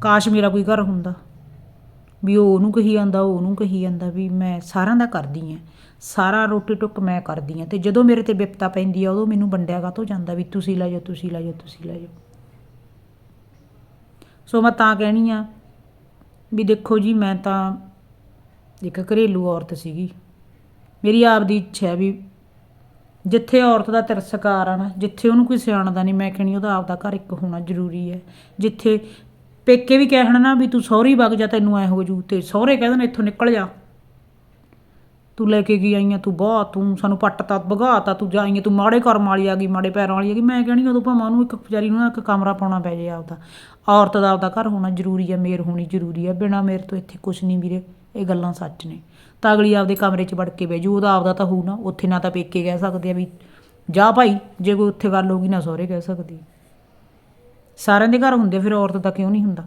Speaker 1: ਕਾਸ਼ ਮੇਰਾ ਕੋਈ ਘਰ ਹੁੰਦਾ। ਵੀ ਉਹ ਉਹਨੂੰ ਕਹੀ ਜਾਂਦਾ, ਉਹ ਉਹਨੂੰ ਕਹੀ ਜਾਂਦਾ ਵੀ ਮੈਂ ਸਾਰਿਆਂ ਦਾ ਕਰਦੀ ਆ ਸਾਰਾ ਰੋਟੀ ਟੁੱਕ ਮੈਂ ਕਰਦੀ ਆ ਤੇ ਜਦੋਂ ਮੇਰੇ ਤੇ ਵਿਪਤਾ ਪੈਂਦੀ ਆ ਉਦੋਂ ਮੈਨੂੰ ਵੰਡਿਆ ਕਾਤੋਂ ਜਾਂਦਾ ਵੀ ਤੁਸੀਂ ਲੈ ਜਾਓ, ਤੁਸੀਂ ਲੈ ਜਾਓ, ਤੁਸੀਂ ਲੈ ਜਾਓ। ਸੋ ਮੈਂ ਤਾਂ ਕਹਿਣੀ ਆ ਵੀ ਦੇਖੋ ਜੀ, ਮੈਂ ਤਾਂ ਇੱਕ ਘਰੇਲੂ ਔਰਤ ਸੀਗੀ। ਮੇਰੀ ਆਪਦੀ ਇੱਛਾ ਵੀ ਜਿੱਥੇ ਔਰਤ ਦਾ ਤਿਰਸਕਾਰ ਆ ਨਾ, ਜਿੱਥੇ ਉਹਨੂੰ ਕੋਈ ਸਿਆਣਦਾ ਨਹੀਂ, ਮੈਂ ਕਹਿਣੀ ਉਹਦਾ ਆਪਦਾ ਘਰ ਇੱਕ ਹੋਣਾ ਜ਼ਰੂਰੀ ਹੈ। ਜਿੱਥੇ ਪੇਕੇ ਵੀ ਕਹਿਣ ਨਾ ਵੀ ਤੂੰ ਸਹੁਰੀ ਵਗ ਜਾ, ਤੈਨੂੰ ਐ ਹੋ ਜੂ ਤੇ ਸਹੁਰੇ ਕਹਿ ਦੇਣ, ਇੱਥੋਂ ਨਿਕਲ ਜਾ। ਤੂੰ ਲੈ ਕੇ ਗਈ ਆਈਆਂ, ਤੂੰ ਬਹੁਤ ਤੂੰ ਸਾਨੂੰ ਪੱਟਤਾ ਭਗਾਤਾ ਤੂੰ ਜਾਈਆਂ ਤੂੰ ਮਾੜੇ ਕਰਮ ਵਾਲੀ ਆ ਗਈ, ਮਾੜੇ ਪੈਰਾਂ ਵਾਲੀ ਆ ਗਈ। ਮੈਂ ਕਹਿਣੀ ਉਦੋਂ ਭਾਵੇਂ ਉਹਨੂੰ ਇੱਕ ਵਿਚਾਰੀ ਨੂੰ ਨਾ ਇੱਕ ਕਮਰਾ ਪਾਉਣਾ ਪੈ ਜੇ ਆਪਦਾ। ਔਰਤ ਦਾ ਆਪਦਾ ਘਰ ਹੋਣਾ ਜ਼ਰੂਰੀ ਹੈ ਮੇਰ ਹੋਣੀ ਜ਼ਰੂਰੀ ਹੈ ਬਿਨਾ ਮੇਰ ਤੋਂ ਇੱਥੇ ਕੁਝ ਨਹੀਂ ਵੀਰੇ, ਇਹ ਗੱਲਾਂ ਸੱਚ ਨੇ। ਤਾਂ ਅਗਲੀ ਆਪਦੇ ਕਮਰੇ 'ਚ ਵੜ ਕੇ ਬਹਿ ਜੂ, ਉਹਦਾ ਆਪਦਾ ਤਾਂ ਹੋਊ ਨਾ, ਉੱਥੇ ਨਾ ਤਾਂ ਪੇਕੇ ਕਹਿ ਸਕਦੇ ਆ ਵੀ, ਜਾ ਭਾਈ, ਜੇ ਕੋਈ ਉੱਥੇ ਗੱਲ ਹੋਊਗੀ ਨਾ ਸਹੁਰੇ ਕਹਿ ਸਕਦੀ। ਸਾਰਿਆਂ ਦੇ ਘਰ ਹੁੰਦੇ ਫਿਰ ਔਰਤ ਦਾ ਕਿਉਂ ਨਹੀਂ ਹੁੰਦਾ?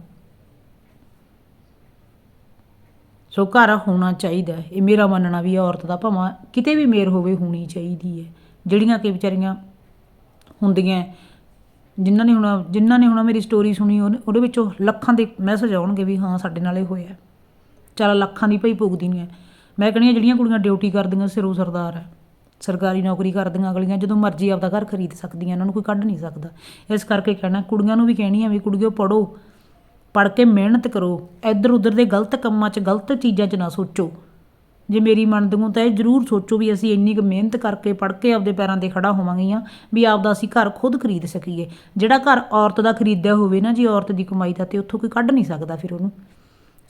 Speaker 1: ਸੋ ਘਰ ਹੋਣਾ ਚਾਹੀਦਾ ਹੈ। ਇਹ ਮੇਰਾ ਮੰਨਣਾ ਵੀ ਹੈ ਔਰਤ ਦਾ ਭਾਵੇਂ ਕਿਤੇ ਵੀ ਮੇਰ ਹੋਵੇ ਹੋਣੀ ਚਾਹੀਦੀ ਹੈ। ਜਿਹੜੀਆਂ ਕਿ ਵਿਚਾਰੀਆਂ ਹੁੰਦੀਆਂ ਹੈ, ਜਿਨ੍ਹਾਂ ਨੇ ਹੁਣ ਜਿਨ੍ਹਾਂ ਨੇ ਹੁਣ ਮੇਰੀ ਸਟੋਰੀ ਸੁਣੀ ਉਹਨੇ- ਉਹਦੇ ਵਿੱਚੋਂ ਲੱਖਾਂ ਦੇ ਮੈਸੇਜ ਆਉਣਗੇ ਵੀ ਹਾਂ ਸਾਡੇ ਨਾਲ ਇਹ ਹੋਇਆ ਚੱਲ ਲੱਖਾਂ ਦੀ ਭਈ ਭੁਗਦੀ ਨਹੀਂ ਹੈ। ਮੈਂ ਕਹਿੰਦੀ ਹਾਂ ਜਿਹੜੀਆਂ ਕੁੜੀਆਂ ਡਿਊਟੀ ਕਰਦੀਆਂ ਸਿਰੋਂ ਸਰਦਾਰ ਹੈ। ਸਰਕਾਰੀ ਨੌਕਰੀ ਕਰਦੀਆਂ ਅਗਲੀਆਂ ਜਦੋਂ ਮਰਜ਼ੀ ਆਪਦਾ ਘਰ ਖਰੀਦ ਸਕਦੀਆਂ ਇਹਨਾਂ ਨੂੰ ਕੋਈ ਕੱਢ ਨਹੀਂ ਸਕਦਾ। ਇਸ ਕਰਕੇ ਕਹਿਣਾ ਕੁੜੀਆਂ ਨੂੰ ਵੀ ਕਹਿਣੀ ਆ ਵੀ ਕੁੜੀਓ ਪੜੋ ਪੜ ਕੇ ਮਿਹਨਤ ਕਰੋ ਇੱਧਰ ਉੱਧਰ ਦੇ ਗਲਤ ਕੰਮਾਂ 'ਚ, ਗਲਤ ਚੀਜ਼ਾਂ 'ਚ ਨਾ ਸੋਚੋ। ਜੇ ਮੇਰੀ ਮੰਨਦੇ ਹੋ ਤਾਂ ਇਹ ਜ਼ਰੂਰ ਸੋਚੋ ਵੀ ਅਸੀਂ ਇੰਨੀ ਕੁ ਮਿਹਨਤ ਕਰਕੇ ਪੜ ਕੇ ਆਪਦੇ ਪੈਰਾਂ ਤੇ ਖੜਾ ਹੋਵਾਂਗੀਆਂ ਵੀ ਆਪਦਾ ਅਸੀਂ ਘਰ ਖੁਦ ਖਰੀਦ ਸਕੀਏ। ਜਿਹੜਾ ਘਰ ਔਰਤ ਦਾ ਖਰੀਦਿਆ ਹੋਵੇ ਨਾ, ਜੀ ਔਰਤ ਦੀ ਕਮਾਈ ਦਾ ਤੇ ਉੱਥੋਂ ਕੋਈ ਕੱਢ ਨਹੀਂ ਸਕਦਾ ਫਿਰ ਉਹਨੂੰ।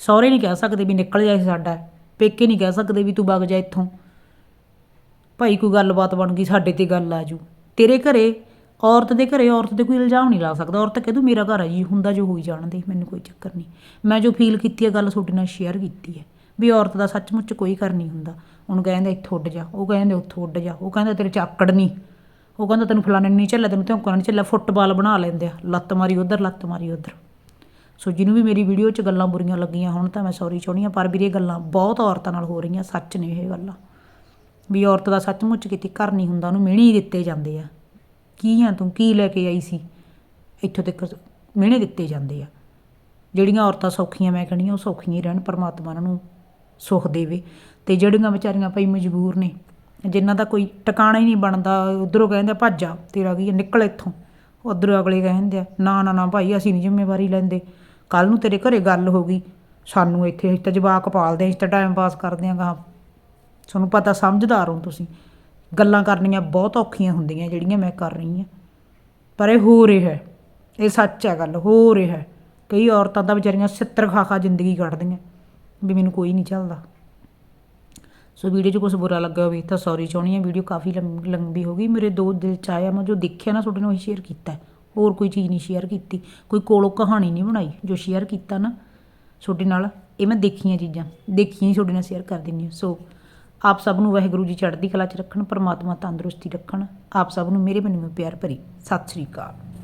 Speaker 1: ਸਹੁਰੇ ਨਹੀਂ ਕਹਿ ਸਕਦੇ ਵੀ ਨਿਕਲ ਜਾ ਸਾਡਾ, ਪੇਕੇ ਨਹੀਂ ਕਹਿ ਸਕਦੇ ਵੀ ਤੂੰ ਵਗ ਜਾ ਇੱਥੋਂ। ਭਾਈ ਕੋਈ ਗੱਲਬਾਤ ਬਣ ਗਈ, ਸਾਡੇ ਤੇ ਗੱਲ ਆ ਜੂ। ਤੇਰੇ ਘਰੇ ਔਰਤ ਦੇ ਘਰੇ ਔਰਤ ਤੇ ਕੋਈ ਇਲਜ਼ਾਮ ਨਹੀਂ ਲਾ ਸਕਦਾ। ਔਰਤ ਕਹਿ ਦੂ, ਮੇਰਾ ਘਰ ਹੈ ਜੀ, ਹੁੰਦਾ ਜੋ ਹੋਈ ਜਾਣਦੇ, ਮੈਨੂੰ ਕੋਈ ਚੱਕਰ ਨਹੀਂ। ਮੈਂ ਜੋ ਫੀਲ ਕੀਤੀ ਹੈ, ਗੱਲ ਤੁਹਾਡੇ ਨਾਲ ਸ਼ੇਅਰ ਕੀਤੀ ਹੈ, ਵੀ ਔਰਤ ਦਾ ਸੱਚਮੁੱਚ ਕੋਈ ਘਰ ਨਹੀਂ ਹੁੰਦਾ। ਉਹਨੂੰ ਕਹਿੰਦੇ, ਇੱਥੋਂ ਉੱਡ ਜਾ। ਉਹ ਕਹਿੰਦੇ, ਉੱਥੋਂ ਉੱਡ ਜਾ। ਉਹ ਕਹਿੰਦਾ, ਤੇਰੇ ਚਾਕੜ ਨਹੀਂ। ਉਹ ਕਹਿੰਦਾ, ਤੈਨੂੰ ਫਲਾਣੇ ਨੇ ਨਹੀਂ ਝੱਲਿਆ, ਤੈਨੂੰ ਧੌਂਕਾ ਨਹੀਂ ਚੱਲਿਆ ਫੁੱਟਬਾਲ ਬਣਾ ਲੈਂਦੇ ਆ। ਲੱਤ ਮਾਰੀ ਉਧਰ, ਲੱਤ ਮਾਰੀ ਉਧਰ। ਸੋ ਜਿਹਨੂੰ ਵੀ ਮੇਰੀ ਵੀਡੀਓ 'ਚ ਗੱਲਾਂ ਬੁਰੀਆਂ ਲੱਗੀਆਂ ਹੁਣ ਤਾਂ ਮੈਂ ਸੌਰੀ ਚਾਹੁੰਦੀ ਹਾਂ, ਪਰ ਵੀਰੇ, ਇਹ ਗੱਲਾਂ ਬਹੁਤ ਔਰਤਾਂ ਨਾਲ ਹੋ ਰਹੀਆਂ, ਸੱਚ ਨੇ ਇਹ ਗੱਲਾਂ। ਵੀ ਔਰਤ ਦਾ ਸੱਚਮੁੱਚ ਕਿਤੇ ਘਰ ਨਹੀਂ ਹੁੰਦਾ, ਉਹਨੂੰ ਮਿਹਣੇ ਦਿੱਤੇ ਜਾਂਦੇ ਆ। ਕੀ ਆ ਤੂੰ ਕੀ ਲੈ ਕੇ ਆਈ ਸੀ? ਇੱਥੋਂ ਤੱਕ ਮਿਹਣੇ ਦਿੱਤੇ ਜਾਂਦੇ ਆ। ਜਿਹੜੀਆਂ ਔਰਤਾਂ ਸੌਖੀਆਂ ਮੈਂ ਕਹਿੰਦੀ ਉਹ ਸੌਖੀਆਂ ਹੀ ਰਹਿਣ ਪਰਮਾਤਮਾ ਉਹਨਾਂ ਨੂੰ ਸੁੱਖ ਦੇਵੇ। ਤੇ ਜਿਹੜੀਆਂ ਵਿਚਾਰੀਆਂ ਪਈ ਮਜਬੂਰ ਨੇ ਜਿਨ੍ਹਾਂ ਦਾ ਕੋਈ ਟਿਕਾਣਾ ਹੀ ਨਹੀਂ ਬਣਦਾ ਉਧਰੋਂ ਕਹਿੰਦੇ ਆ, ਭੱਜ ਜਾ ਤੇਰਾ ਕੀ ਆ, ਨਿਕਲ ਇੱਥੋਂ। ਉਧਰੋਂ ਅਗਲੇ ਕਹਿੰਦੇ ਆ ਨਾ ਨਾ ਨਾ ਭਾਈ ਅਸੀਂ ਨਹੀਂ ਜ਼ਿੰਮੇਵਾਰੀ ਲੈਂਦੇ। ਕੱਲ ਨੂੰ ਤੇਰੇ ਘਰੇ ਗੱਲ ਹੋ ਗਈ। ਸਾਨੂੰ ਇੱਥੇ ਅਸੀਂ ਤਾਂ ਜਵਾਕ ਪਾਲਦੇ ਹਾਂ, ਅਸੀਂ ਤਾਂ ਟਾਈਮ ਪਾਸ ਕਰਦੇ ਆਂ ਗਾ ਤੁਹਾਨੂੰ ਪਤਾ ਸਮਝਦਾਰ ਹੋ ਤੁਸੀਂ। ਗੱਲਾਂ ਕਰਨੀਆਂ ਬਹੁਤ ਔਖੀਆਂ ਹੁੰਦੀਆਂ ਜਿਹੜੀਆਂ ਮੈਂ ਕਰ ਰਹੀ ਹਾਂ। ਪਰ ਇਹ ਹੋ ਰਿਹਾ ਹੈ। ਇਹ ਸੱਚ ਹੈ ਗੱਲ, ਹੋ ਰਿਹਾ ਹੈ। ਕਈ ਔਰਤਾਂ ਤਾਂ ਵਿਚਾਰੀਆਂ ਸਿੱਤਰ ਖਾ ਖਾ ਜ਼ਿੰਦਗੀ ਕੱਢਦੀਆਂ, ਵੀ ਮੈਨੂੰ ਕੋਈ ਨਹੀਂ ਚੱਲਦਾ ਸੋ ਵੀਡੀਓ 'ਚ ਕੁਝ ਬੁਰਾ ਲੱਗਾ ਹੋਵੇ ਤਾਂ ਸੌਰੀ ਚਾਹੁੰਦੀ ਹਾਂ, ਵੀਡੀਓ ਕਾਫੀ ਲੰਮ- ਲੰਬੀ ਹੋ ਗਈ। ਮੇਰੇ ਦੋ ਦਿਲ 'ਚ ਆਇਆ, ਮੈਂ ਜੋ ਦੇਖਿਆ ਨਾ ਤੁਹਾਡੇ ਨਾਲ ਉਹੀ ਸ਼ੇਅਰ ਕੀਤਾ ਹੋਰ ਕੋਈ ਚੀਜ਼ ਨਹੀਂ ਸ਼ੇਅਰ ਕੀਤੀ, ਕੋਈ ਕੋਲੋਂ ਕਹਾਣੀ ਨਹੀਂ ਬਣਾਈ। ਜੋ ਸ਼ੇਅਰ ਕੀਤਾ ਨਾ ਤੁਹਾਡੇ ਨਾਲ, ਇਹ ਮੈਂ ਦੇਖੀਆਂ ਚੀਜ਼ਾਂ, ਦੇਖੀਆਂ ਹੀ ਤੁਹਾਡੇ ਨਾਲ ਸ਼ੇਅਰ ਕਰ ਦਿੰਦੀ ਹਾਂ। ਸੋ ਆਪ ਸਭ ਨੂੰ ਵਾਹਿਗੁਰੂ ਜੀ ਚੜ੍ਹਦੀ ਕਲਾ 'ਚ ਰੱਖਣ, ਪਰਮਾਤਮਾ ਤੰਦਰੁਸਤੀ ਰੱਖਣ। ਆਪ ਸਭ ਨੂੰ ਮੇਰੇ ਬੰਨਿਓ ਪਿਆਰ ਭਰੀ। ਸਤਿ ਸ੍ਰੀ ਅਕਾਲ।